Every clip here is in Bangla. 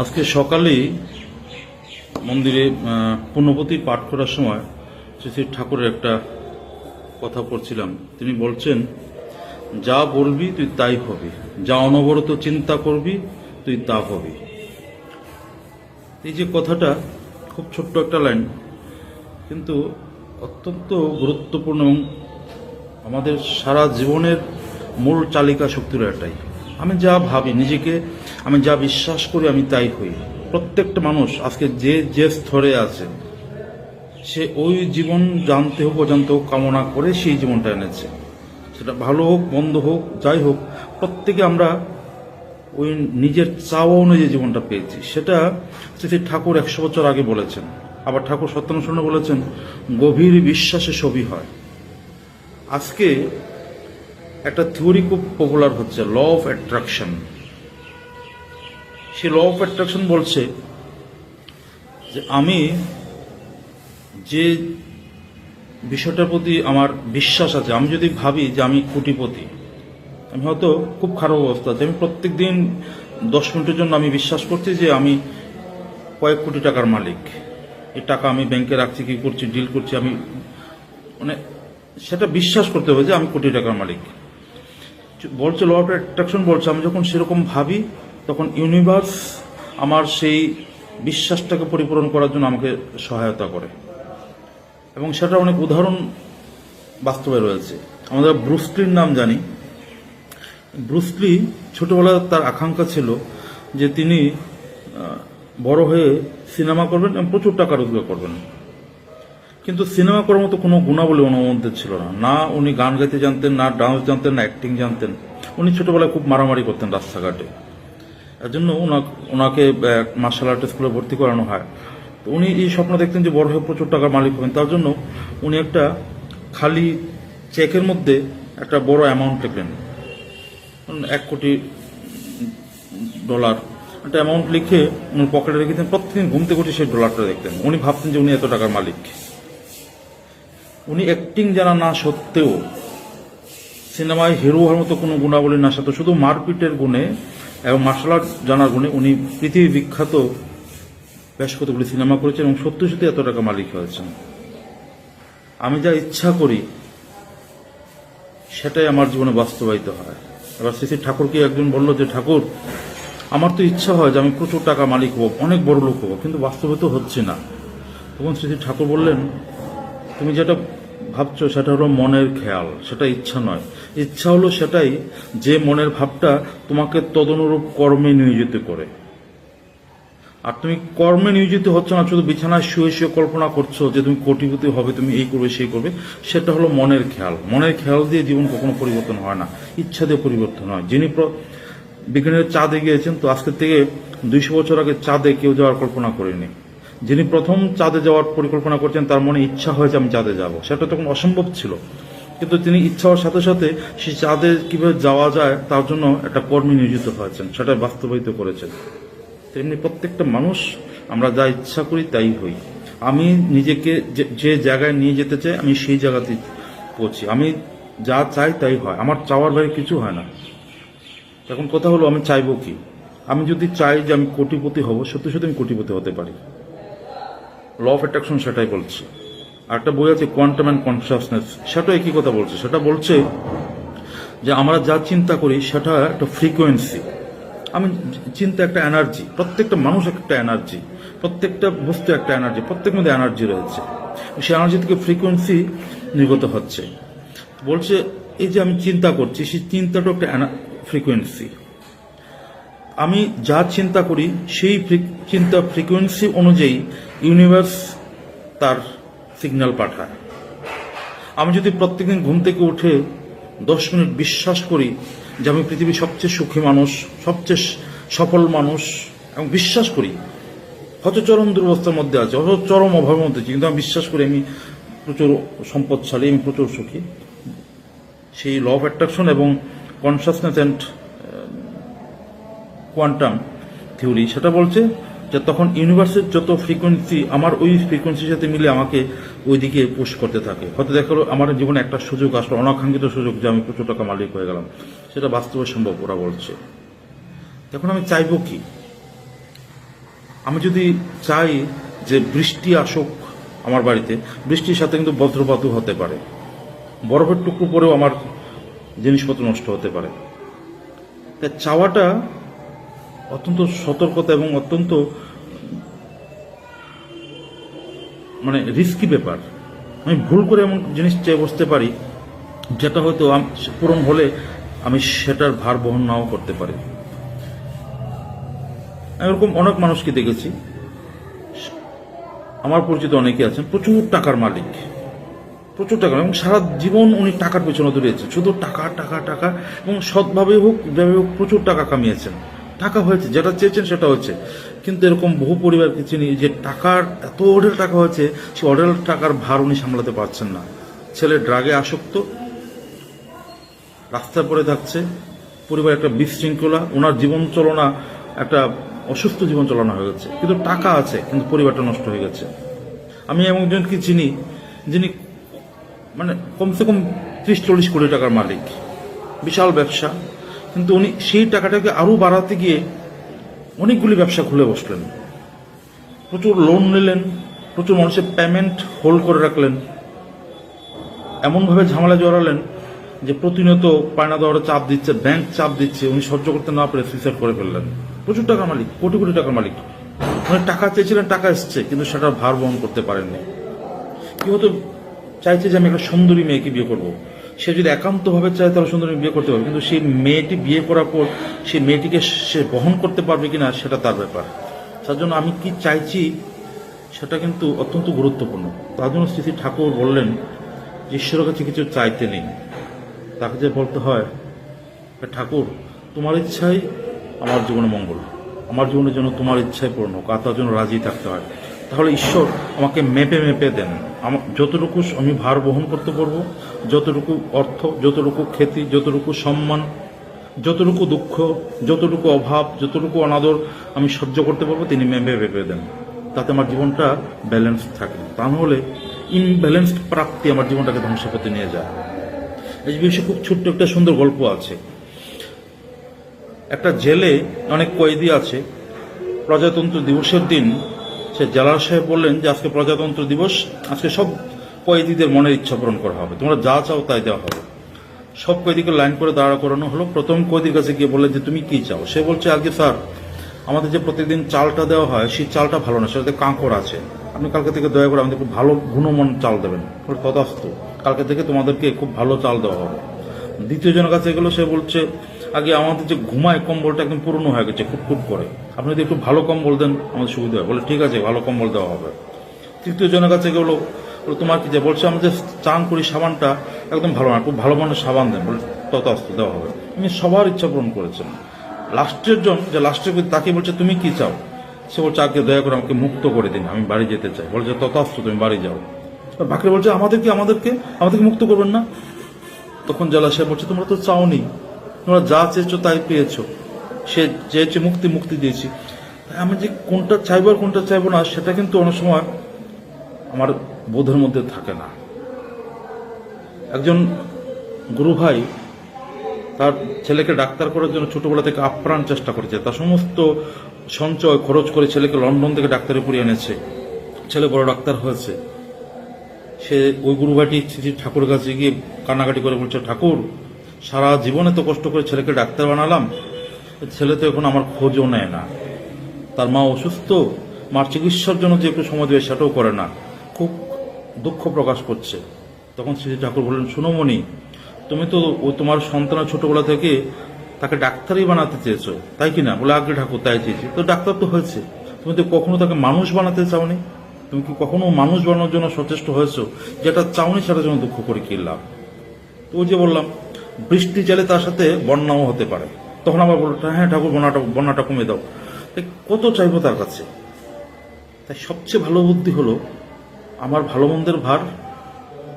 আজকে সকালেই মন্দিরে পুণ্যপতি পাঠ করার সময় শ্রী শ্রী ঠাকুরের একটা কথা পড়ছিলাম। তিনি বলছেন, যা বলবি তুই তাই হবি। যা অনবরত চিন্তা করবি তুই তা হবি। এই যে কথাটা খুব ছোট্ট একটা লাইন, কিন্তু অত্যন্ত গুরুত্বপূর্ণ এবং আমাদের সারা জীবনের মূল চালিকা শক্তির এটাই আমি যা ভাবি নিজেকে আমি যা বিশ্বাস করি আমি তাই হই প্রত্যেকটা মানুষ আজকে যে যে স্তরে আছে, সে ওই জীবন জানতে হোক, অজান্তে হোক, কামনা করে সেই জীবনটা এনেছে। সেটা ভালো হোক, মন্দ হোক, যাই হোক, প্রত্যেকে আমরা ওই নিজের চাওয়া অনুযায়ী জীবনটা পেয়েছি। সেটা শ্রী ঠাকুর একশো বছর আগে বলেছেন। আবার ঠাকুর সত্যানুসরণে বলেছেন, গভীর বিশ্বাসে ছবি হয়। আজকে একটা থিওরি খুব পপুলার হচ্ছে ল অফ অ্যাট্রাকশন সে ল অফ অ্যাট্রাকশন বলছে যে আমি যে বিষয়টার প্রতি আমার বিশ্বাস আছে, আমি যদি ভাবি যে আমি কোটিপতি, আমি হয়তো খুব খারাপ অবস্থা আছে। আমি প্রত্যেক দিন দশ মিনিটের জন্য আমি বিশ্বাস করছি যে আমি কয়েক কোটি টাকার মালিক। এই টাকা আমি ব্যাংকে রাখছি, কি করছি ডিল করছি, আমি মানে সেটা বিশ্বাস করতে হবে যে আমি কোটি টাকার মালিক। বলছে ল অফ অ্যাট্রাকশন বলছে, আমি যখন সেরকম ভাবি তখন ইউনিভার্স আমার সেই বিশ্বাসটাকে পরিপূরণ করার জন্য আমাকে সহায়তা করে। এবং সেটা অনেক উদাহরণ বাস্তবে রয়েছে। আমাদের ব্রুসলির নাম জানি। ব্রুসলি ছোটবেলায় তার আকাঙ্ক্ষা ছিল যে তিনি বড় হয়ে সিনেমা করবেন এবং প্রচুর টাকা রোজগার করবেন। কিন্তু সিনেমা করার মতো কোনো গুণাবলী ওনার মধ্যে ছিল না। না উনি গান গাইতে জানতেন, না ডান্স জানতেন, না অ্যাক্টিং জানতেন। উনি ছোটবেলায় খুব মারামারি করতেন রাস্তাঘাটে। এর জন্য ওনা- ওনাকে মার্শাল আর্ট স্কুলে ভর্তি করানো হয়। তো উনি এই স্বপ্ন দেখতেন যে বড় হয়ে প্রচুর টাকার মালিক হবেন। তার জন্য উনি একটা খালি চেকের মধ্যে একটা বড় অ্যামাউন্ট লিখলেন। এক কোটি ডলার একটা অ্যামাউন্ট লিখে উনি পকেটে রেখেছেন। প্রতিদিন ঘুমতে ঘুরতে সেই ডলারটা দেখতেন। উনি ভাবতেন যে উনি এত টাকার মালিক। উনি অ্যাক্টিং জানা না সত্ত্বেও সিনেমায় হিরো হওয়ার মতো কোনো গুণাবলী না সত্ত্বেও, শুধু মারপিটের গুণে এবং মার্শাল আর্ট জানার গুণে উনি পৃথিবী বিখ্যাত বেশ কতগুলি সিনেমা করেছেন এবং সত্যি সত্যি এত টাকা মালিক হয়েছেন। আমি যা ইচ্ছা করি, সেটাই আমার জীবনে বাস্তবায়িত হয়। এবার শ্রী ঠাকুরকে একজন বলল যে, ঠাকুর, আমার তো ইচ্ছা হয় যে আমি প্রচুর টাকা মালিক হব, অনেক বড় লোক হব, কিন্তু বাস্তবে তো হচ্ছে না। তখন শ্রী ঠাকুর বললেন, তুমি যেটা ভাবছ সেটা হলো মনের খেয়াল, সেটা ইচ্ছা নয়। ইচ্ছা হলো সেটাই যে মনের ভাবটা তোমাকে তদনুরূপ কর্মে নিয়োজিত করে। আর তুমি কর্মে নিয়োজিত হচ্ছ না, শুধু বিছানায় শুয়ে শুয়ে কল্পনা করছ যে তুমি কোটিপতি হবে, তুমি এই করবে, সেই করবে, সেটা হলো মনের খেয়াল। মনের খেয়াল দিয়ে জীবন কখনো পরিবর্তন হয় না, ইচ্ছা দিয়ে পরিবর্তন হয়। যিনি বিজ্ঞানের চাঁদে গিয়েছেন, তো আজকের থেকে দুইশো বছর আগে চাঁদে কেউ যাওয়ার কল্পনা করেনি। যিনি প্রথম চাঁদে যাওয়ার পরিকল্পনা করছেন, তার মনে ইচ্ছা হয়েছে আমি চাঁদে যাব। সেটা তখন অসম্ভব ছিল। কিন্তু তিনি ইচ্ছা হওয়ার সাথে সাথে সেই চাঁদে কীভাবে যাওয়া যায়, তার জন্য একটা কর্মী নিয়োজিত হয়েছেন। সেটা বাস্তবায়িত করেছেন। তেমনি প্রত্যেকটা মানুষ, আমরা যা ইচ্ছা করি তাই হই। আমি নিজেকে যে- জায়গায় নিয়ে যেতে চাই, আমি সেই জায়গাতে পৌঁছি। আমি যা চাই তাই হয়। আমার চাওয়ার বাইরে কিছু হয় না। এখন কথা হলো, আমি চাইব কি? আমি যদি চাই যে আমি কোটিপতি হব, সত্যি সত্যি আমি কোটিপতি হতে পারি। ল অফ অ্যাট্রাকশন সেটাই বলছে। একটা বই আছে কোয়ান্টাম অ্যান্ড কনসিয়াসনেস সেটা একই কথা বলছে। সেটা বলছে যে আমরা যা চিন্তা করি, সেটা একটা ফ্রিকোয়েন্সি আমি চিন্তা একটা এনার্জি প্রত্যেকটা মানুষ একটা এনার্জি প্রত্যেকটা বস্তু একটা এনার্জি প্রত্যেক মধ্যে এনার্জি রয়েছে। সেই এনার্জি থেকে ফ্রিকোয়েন্সি নির্গত হচ্ছে। বলছে, এই যে আমি চিন্তা করছি, সেই চিন্তাটা একটা ফ্রিকোয়েন্সি আমি যা চিন্তা করি, সেই চিন্তা ফ্রিকোয়েন্সি অনুযায়ী ইউনিভার্স তার সিগন্যাল পাঠায়। আমি যদি প্রত্যেকদিন ঘুম থেকে উঠে দশ মিনিট বিশ্বাস করি যে আমি পৃথিবীর সবচেয়ে সুখী মানুষ, সবচেয়ে সফল মানুষ, এবং বিশ্বাস করি হয়ত চরম দুরবস্থার মধ্যে আছে হয়তো চরম অভাবের মধ্যে আছি, কিন্তু আমি বিশ্বাস করি আমি প্রচুর সম্পদশালী, আমি প্রচুর সুখী। সেই ল অফ অ্যাট্রাকশন এবং কনসাসনেস অ্যান্ড কোয়ান্টাম থিওরি সেটা বলছে যে তখন ইউনিভার্সের যত ফ্রিকোয়েন্সি আমার ওই ফ্রিকোয়েন্সির সাথে মিলে আমাকে ওইদিকে পুশ করতে থাকে। হয়তো দেখা আমার জীবনে একটা সুযোগ আসলো, অনাকাঙ্ক্ষিত সুযোগ যে আমি প্রচুর টাকা মালিক হয়ে গেলাম। সেটা বাস্তবে সম্ভব, ওরা বলছে। এখন আমি চাইব কি? আমি যদি চাই যে বৃষ্টি আসুক আমার বাড়িতে, বৃষ্টির সাথে কিন্তু বজ্রপাতও হতে পারে। বরফের টুকরো পরেও আমার জিনিসপত্র নষ্ট হতে পারে। তাই চাওয়াটা অত্যন্ত সতর্কতা এবং অত্যন্ত মানে রিস্কি ব্যাপার। আমি ভুল করে এমন জিনিস চেয়ে বসতে পারি, যেটা হয়তো পূরণ হলে আমি সেটার ভার বহন নাও করতে পারি। এরকম অনেক মানুষকে দেখেছি। আমার পরিচিত অনেকে আছেন, প্রচুর টাকার মালিক। প্রচুর টাকা এবং সারা জীবন উনি টাকার পেছনে দৌড়িয়েছে শুধু টাকা টাকা টাকা, এবং সৎভাবে হোক, যেভাবে হোক প্রচুর টাকা কামিয়েছেন। টাকা হয়েছে, যেটা চেয়েছেন সেটা হচ্ছে। কিন্তু এরকম বহু পরিবারকে চিনি যে টাকার এত অঢেল টাকা হয়েছে, সে অঢেল টাকার ভার উনি সামলাতে পারছেন না। ছেলে ড্রাগে আসক্ত, রাস্তায় পরে থাকছে, পরিবার একটা বিশৃঙ্খলা, ওনার জীবন চলনা, একটা অসুস্থ জীবন চলনা হয়ে গেছে। কিন্তু টাকা আছে, কিন্তু পরিবারটা নষ্ট হয়ে গেছে। আমি এমন একজনকে চিনি, যিনি মানে কমসে কম ত্রিশ চল্লিশ কোটি টাকার মালিক। বিশাল ব্যবসা কিন্তু উনি সেই টাকাটাকে আরও বাড়াতে গিয়ে অনেকগুলি ব্যবসা খুলে বসলেন। প্রচুর লোন নিলেন, প্রচুর মানুষের পেমেন্ট হোল্ড করে রাখলেন। এমনভাবে ঝামেলা জড়ালেন যে প্রতিনিয়ত পায়না দেওয়ার চাপ দিচ্ছে ব্যাংক চাপ দিচ্ছে, উনি সহ্য করতে না পেরে সুইসাইড করে ফেললেন। প্রচুর টাকার মালিক, কোটি কোটি টাকার মালিক। উনি টাকা চেয়েছিলেন, টাকা এসছে, কিন্তু সেটার ভার বহন করতে পারেননি। কি হতো, চাইছে যে আমি একটা সুন্দরী মেয়েকে বিয়ে করব। সে যদি একান্তভাবে চায় তাহলে সুন্দরী বিয়ে করতে পারবে। কিন্তু সেই মেয়েটি বিয়ে করার পর সেই মেয়েটিকে সে বহন করতে পারবে কিনা সেটা তার ব্যাপার। তার জন্য আমি কি চাইছি সেটা কিন্তু অত্যন্ত গুরুত্বপূর্ণ। তার জন্য শ্রী ঠাকুর বললেন যে ঈশ্বরের কাছে কিছু চাইতে নেই তাকে যে বলতে হয় ঠাকুর, তোমার ইচ্ছাই আমার জীবনে মঙ্গল। আমার জীবনের জন্য তোমার ইচ্ছাই পূর্ণ। হোক আর তার জন্য রাজি থাকতে হয়? তাহলে ঈশ্বর আমাকে মেপে মেপে দেন। যতটুকু আমি ভার বহন করতে পারব, যতটুকু অর্থ, যতটুকু খ্যাতি, যতটুকু সম্মান, যতটুকু দুঃখ, যতটুকু অভাব, যতটুকু অনাদর আমি সহ্য করতে পারব, তিনি মেপে মেপে দেন। তাতে আমার জীবনটা ব্যালেন্স থাকে। তা নাহলে ইমব্যালেন্সড প্রাপ্তি আমার জীবনটাকে ধ্বংস করতে নিয়ে যায়। এই বিষয়ে খুব ছোট্ট একটা সুন্দর গল্প আছে। একটা জেলে অনেক কয়েদি আছে। প্রজাতন্ত্র দিবসের দিন সে জেলার সাহেব বললেন যে আজকে প্রজাতন্ত্র দিবস আজকে সব কয়েদিদের মনের ইচ্ছা পূরণ করা হবে। তোমরা যা চাও তাই দেওয়া হবে। সব কয়েদিকে লাইন করে দাঁড়া করানো হলো। প্রথম কয়েদির কাছে গিয়ে বললেন যে তুমি কি চাও? সে বলছে আজকে স্যার আমাদের যে প্রত্যেকদিন চালটা দেওয়া হয় সেই চালটা ভালো না সেটাতে কাঁকড় আছে। আপনি কালকে থেকে দয়া করে আমাদের খুব ভালো গুণমান চাল দেবেন। বলে, কালকে থেকে তোমাদেরকে খুব ভালো চাল দেওয়া হবে। দ্বিতীয় জনের কাছে গেলো সে বলছে আগে আমাদের যে ঘুমায় কম্বলটা একদম পুরনো হয়ে গেছে ফুটফুট করে। আপনি যদি একটু ভালো কম্বল দেন, আমাদের সুবিধা হয়। বলে, ঠিক আছে, ভালো কম্বল দেওয়া হবে। তৃতীয় জনের কাছে গেলো, বলে, তোমার কি যে? বলছে, আমি যে চান করি সাবানটা একদম ভালো না, খুব ভালো মানের সাবান দেন। বলে তত তথাস্তু দেওয়া হবে। উনি সবার ইচ্ছা পূরণ করেছেন লাস্টের জন, যে লাস্টের তাকে বলছে, তুমি কি চাও? সে বলছে, আগে দয়া করে আমাকে মুক্ত করে দিন, আমি বাড়ি যেতে চাই। বলছে তথাস্তু তুমি বাড়ি যাও। বাকিরা বলছে আমাদেরকে আমাদেরকে আমাদেরকে মুক্ত করবেন না? তখন জেলা সাহেব বলছে, তোমরা তো চাও চাওনি। তোমরা যা চেয়েছো তাই পেয়েছ। সে চেয়েছে মুক্তি মুক্তি দিয়েছি। তাই আমি যে কোনটা চাইব আর কোনটা চাইব না, সেটা কিন্তু অনেক সময় আমার বোধের মধ্যে থাকে না। একজন গুরু ভাই তার ছেলেকে ডাক্তার করার জন্য ছোটবেলা থেকে আপ্রাণ চেষ্টা করেছে। তার সমস্ত সঞ্চয়, খরচ করে ছেলেকে লন্ডন থেকে ডাক্তারে পড়িয়ে এনেছে। ছেলে বড় ডাক্তার হয়েছে। সে ওই গুরু ভাইটি শ্রী ঠাকুরের কাছে গিয়ে কান্নাকাটি করে বলছে, ঠাকুর সারা জীবনে তো কষ্ট করে ছেলেকে ডাক্তার বানালাম, ছেলে তো এখন আমার খোঁজও নেয় না। তার মা অসুস্থ, মার চিকিৎসার জন্য যে একটু সময় দেবে সেটাও করে না। খুব দুঃখ প্রকাশ করছে। তখন শ্রী ঠাকুর বললেন, সুনমণি, তুমি তো ও তোমার সন্তানের ছোটবেলা থেকে তাকে ডাক্তারই বানাতে চেয়েছো, তাই কি না? বলে, আগে ঠাকুর, তাই চেয়েছি। তো ডাক্তার তো হয়েছে। তুমি তো কখনো তাকে মানুষ বানাতে চাওনি? তুমি কি কখনো মানুষ বানানোর জন্য সচেষ্ট হয়েছো, যেটা চাওনি সেটার জন্য দুঃখ করে কি লাভ? তো ওই যে বললাম বৃষ্টি চালে তার সাথে বন্যাও হতে পারে। তখন আবার বলল হ্যাঁ ঠাকুর, বন্যাটা বন্যাটা কমে দাও। তাই কত চাইব তার কাছে? তাই সবচেয়ে ভালো বুদ্ধি হলো, আমার ভালো মন্দের ভার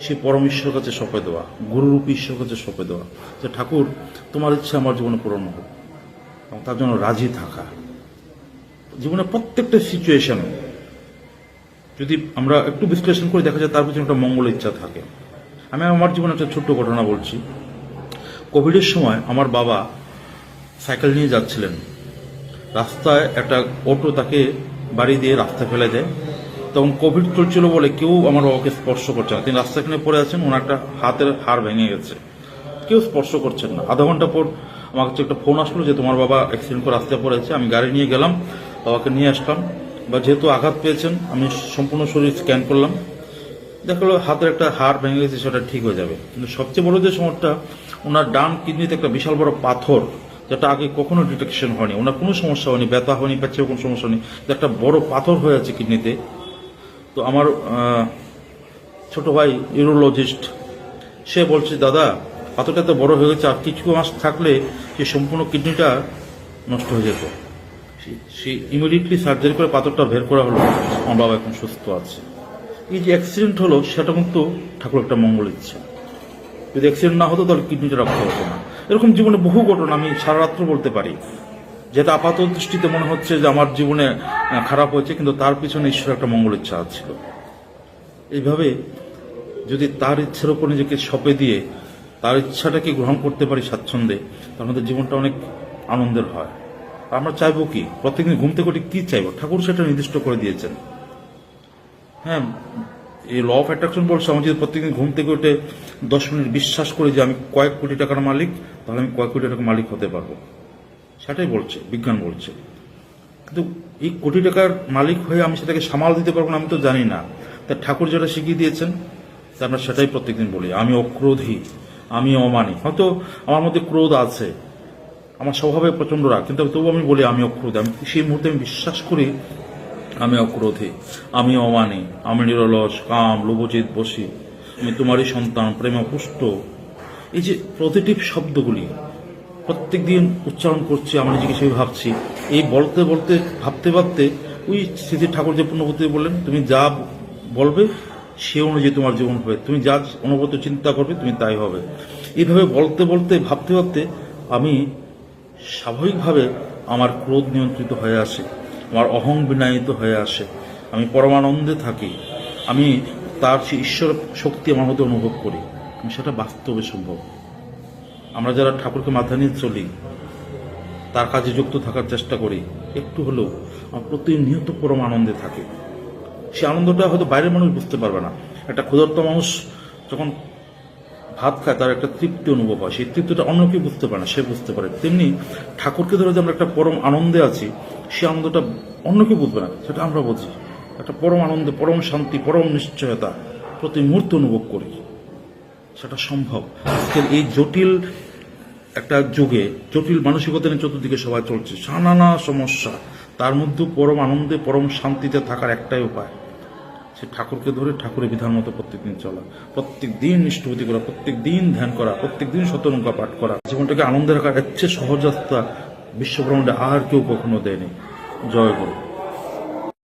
সে পরমেশ্বর কাছে সঁপে দেওয়া, গুরুরূপী ঈশ্বর কাছে সঁপে দেওয়া, যে, ঠাকুর, তোমার ইচ্ছে আমার জীবনে পূরণ হোক, এবং তার জন্য রাজি থাকা। জীবনে প্রত্যেকটা সিচুয়েশনে যদি আমরা একটু বিশ্লেষণ করে দেখা যায়, তার পিছনে একটা মঙ্গল ইচ্ছা থাকে। আমি আমার জীবনে একটা ছোট্ট ঘটনা বলছি। কোভিডের সময় আমার বাবা সাইকেল নিয়ে যাচ্ছিলেন। রাস্তায় একটা অটো তাকে বাড়ি দিয়ে রাস্তা ফেলে দেয়। তখন কোভিড চলছিল বলে কেউ আমার বাবাকে স্পর্শ করছে না। তিনি রাস্তাখানে পড়ে আছেন, ওনার একটা হাতের হাড় ভেঙে গেছে। কেউ স্পর্শ করছেন না। আধা ঘণ্টা পর আমার কাছে একটা ফোন আসলো যে তোমার বাবা অ্যাক্সিডেন্ট করে রাস্তায় পড়েছে আমি গাড়ি নিয়ে গেলাম, বাবাকে নিয়ে আসলাম। বা যেহেতু আঘাত পেয়েছেন, আমি সম্পূর্ণ শরীর স্ক্যান করলাম। দেখা গেলো হাতের একটা হাড় ভেঙে গেছে, সেটা ঠিক হয়ে যাবে। কিন্তু সবচেয়ে বড় যে সমস্যাটা, ওনার ডান কিডনিতে একটা বিশাল বড় পাথর, যেটা আগে কখনো ডিটেকশন হয়নি। ওনার কোনো সমস্যা হয়নি, ব্যথা হয়নি পেচ্ছে কোনো সমস্যা নেই একটা বড় পাথর হয়ে আছে কিডনিতে। তো আমার ছোট ভাই ইউরোলজিস্ট, সে বলছে, দাদা, পাথরটা তো বড় হয়ে গেছে, আর কিছু মাস থাকলে সে সম্পূর্ণ কিডনিটা নষ্ট হয়ে যেত। সে ইমিডিয়েটলি সার্জারি করে পাথরটা বের করা হলো। আমার বাবা এখন সুস্থ আছে। এই যে অ্যাক্সিডেন্ট হলো, সেটা কিন্তু ঠাকুর একটা মঙ্গল ইচ্ছে। যদি অ্যাক্সিডেন্ট না হতো, তাহলে কিডনিটা রক্ষা হতো না। এরকম জীবনে বহু ঘটনা, আমি সারা রাত্র বলতে পারি। যেটা আপাত দৃষ্টিতে মনে হচ্ছে যে আমার জীবনে খারাপ হয়েছে, কিন্তু তার পিছনে ঈশ্বর একটা মঙ্গল ইচ্ছা ছিল। এইভাবে যদি তার ইচ্ছার উপর নিজেকে সঁপে দিয়ে তার ইচ্ছাটাকে গ্রহণ করতে পারি স্বাচ্ছন্দ্যে তার আমাদের জীবনটা অনেক আনন্দের হয়। আমরা চাইব কি? প্রত্যেকদিন ঘুম থেকে কি চাইব? ঠাকুর সেটা নির্দিষ্ট করে দিয়েছেন। হ্যাঁ এই ল অফ অ্যাট্রাকশন বলছে, আমি যদি প্রত্যেকদিন ঘুম থেকে উঠে দশ মিনিট বিশ্বাস করি যে আমি কয়েক কোটি টাকার মালিক, তাহলে আমি কয়েক কোটি টাকার মালিক হতে পারব। সেটাই বলছে, বিজ্ঞান বলছে। কিন্তু এই কোটি টাকার মালিক হয়ে আমি সেটাকে সামাল দিতে পারব না, আমি তো জানি না। তা ঠাকুর যেটা শিখিয়ে দিয়েছেন, তা আমরা সেটাই প্রত্যেকদিন বলি, আমি অক্রোধী, আমি অমানি। হয়তো আমার মধ্যে ক্রোধ আছে, আমার স্বভাবে প্রচণ্ড রাগ, কিন্তু তবু আমি বলি, আমি অক্রোধী। আমি সেই মুহূর্তে আমি বিশ্বাস করি আমি অক্রোধী, আমি অমানি, আমি নিরলস, কাম লোভচিত বসি। আমি তোমারই সন্তান, প্রেম পুষ্ট এই যে পজিটিভ শব্দগুলি প্রত্যেক দিন উচ্চারণ করছি আমি নিজেকে সেই ভাবছি। এই বলতে বলতে, ভাবতে ভাবতে, ওই স্মৃতি ঠাকুর যে পূর্ণবতী বললেন, তুমি যা বলবে, সে অনুযায়ী তোমার জীবন হবে। তুমি যা অনুভূত চিন্তা করবে, তুমি তাই হবে। এইভাবে বলতে বলতে, ভাবতে ভাবতে, আমি স্বাভাবিকভাবে আমার ক্রোধ নিয়ন্ত্রিত হয়ে আসে। আমার অহং বিনায়িত হয়ে আসে। আমি পরমানন্দে থাকি। আমি তার সেই ঈশ্বর শক্তি আমার মধ্যে অনুভব করি। আমি সেটা বাস্তবে সম্ভব। আমরা যারা ঠাকুরকে মাথা নিয়ে চলি, তার কাজে যুক্ত থাকার চেষ্টা করি, একটু হলেও আমার প্রতিনিয়ত পরম আনন্দে থাকে। সে আনন্দটা হয়তো বাইরের মানুষ বুঝতে পারবে না। একটা ক্ষুধার্ত মানুষ যখন ভাত খায়, তার একটা তৃপ্তি অনুভব হয়। সেই তৃপ্তিটা অন্য কেউ বুঝতে পারে না, সে বুঝতে পারে। তেমনি ঠাকুরকে ধরে যে আমরা একটা পরম আনন্দে আছি, সে আনন্দটা অন্য কেউ বুঝবে না। সেটা আমরা বুঝি। একটা পরম আনন্দে, পরম শান্তি, পরম নিশ্চয়তা প্রতি মুহূর্ত অনুভব করি। সেটা সম্ভব। আজকের এই জটিল একটা যুগে, জটিল মানসিকতা নিয়ে চতুর্দিকে সবাই চলছে। নানা সমস্যা। তার মধ্যে পরম আনন্দে, পরম শান্তিতে থাকার একটাই উপায়। সে ঠাকুরকে ধরে ঠাকুরের বিধান মতো প্রত্যেকদিন চলা প্রত্যেক দিন নিষ্ঠভূতি করা প্রত্যেক দিন ধ্যান করা প্রত্যেক দিন পাঠ করা। জীবনটাকে আনন্দে রাখার এর চেয়ে সহজ আর কেউ কখনো দেয়নি। জয় গুরু।